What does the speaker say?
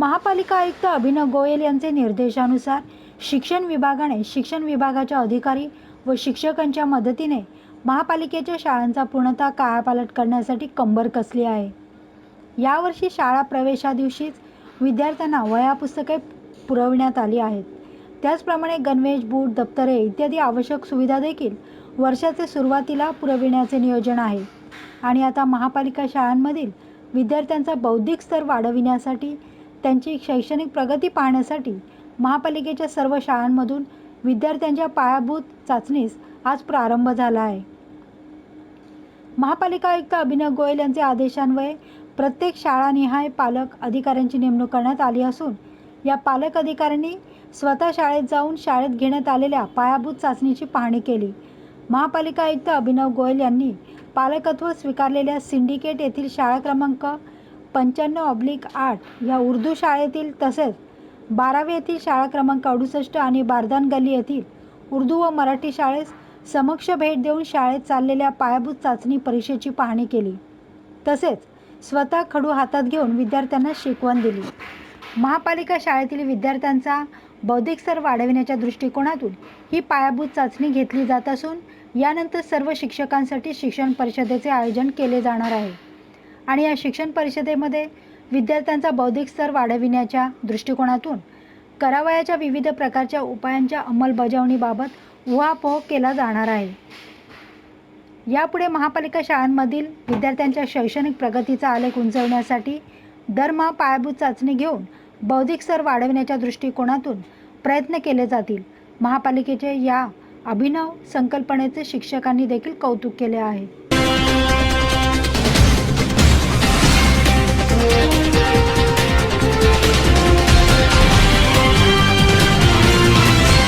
महापालिका आयुक्त अभिनव गोयल यांचे निर्देशानुसार शिक्षण विभागाने शिक्षण विभागाच्या अधिकारी व शिक्षकांच्या मदतीने महापालिकेच्या शाळांचा पूर्णतः कायापालट करण्यासाठी कंबर कसली आहे. यावर्षी शाळा प्रवेशा दिवशीच विद्यार्थ्यांना वह्या पुस्तके पुरविण्यात आली आहेत. त्याचप्रमाणे गणवेश बूट दप्तरे इत्यादी आवश्यक सुविधा देखील वर्षाचे सुरुवातीला पुरविण्याचे नियोजन आहे. आणि आता महापालिका शाळांमधील विद्यार्थ्यांचा बौद्धिक स्तर वाढविण्यासाठी त्यांची शैक्षणिक प्रगती पाहण्यासाठी महापालिकेच्या सर्व शाळांमधून विद्यार्थ्यांच्या पायाभूत चाचणीस आज प्रारंभ झाला आहे. महापालिका आयुक्त अभिनव गोयल यांच्या आदेशान्वये प्रत्येक शाळानिहाय पालक अधिकाऱ्यांची नेमणूक करण्यात आली असून या पालक अधिकाऱ्यांनी स्वतः शाळेत जाऊन शाळेत घेण्यात आलेल्या पायाभूत चाचणीची पाहणी केली. महापालिका आयुक्त अभिनव गोयल यांनी पालकत्व स्वीकारलेल्या सिंडिकेट येथील शाळा क्रमांक पंच्याण्णव ऑब्लिक आठ या उर्दू शाळेतील तसेच बारावी येथील शाळा क्रमांक अडुसष्ट आणि बारदान गल्ली येथील उर्दू व मराठी शाळेस समक्ष भेट देऊन शाळेत चाललेल्या पायाभूत चाचणी परीक्षेची पाहणी केली. तसेच स्वतः खडू हातात घेऊन विद्यार्थ्यांना शिकवण दिली. महापालिका शाळेतील विद्यार्थ्यांचा बौद्धिक स्तर वाढविण्याच्या दृष्टिकोनातून ही पायाभूत चाचणी घेतली जात असून यानंतर सर्व शिक्षकांसाठी शिक्षण परिषदेचे आयोजन केले जाणार आहे. आणि या शिक्षण परिषदेमध्ये विद्यार्थ्यांचा बौद्धिक स्तर वाढविण्याच्या दृष्टिकोनातून करावयाच्या विविध प्रकारच्या उपायांच्या अंमलबजावणीबाबत उहापोह केला जाणार आहे. यापुढे महापालिका शाळांमधील विद्यार्थ्यांच्या शैक्षणिक प्रगतीचा आलेख उंचवण्यासाठी दरमहा पायाभूत चाचणी घेऊन बौद्धिक स्तर वाढविण्याच्या दृष्टिकोनातून प्रयत्न केले जातील. महापालिकेचे या अभिनव संकल्पनेचे शिक्षकांनी देखील कौतुक केले आहे.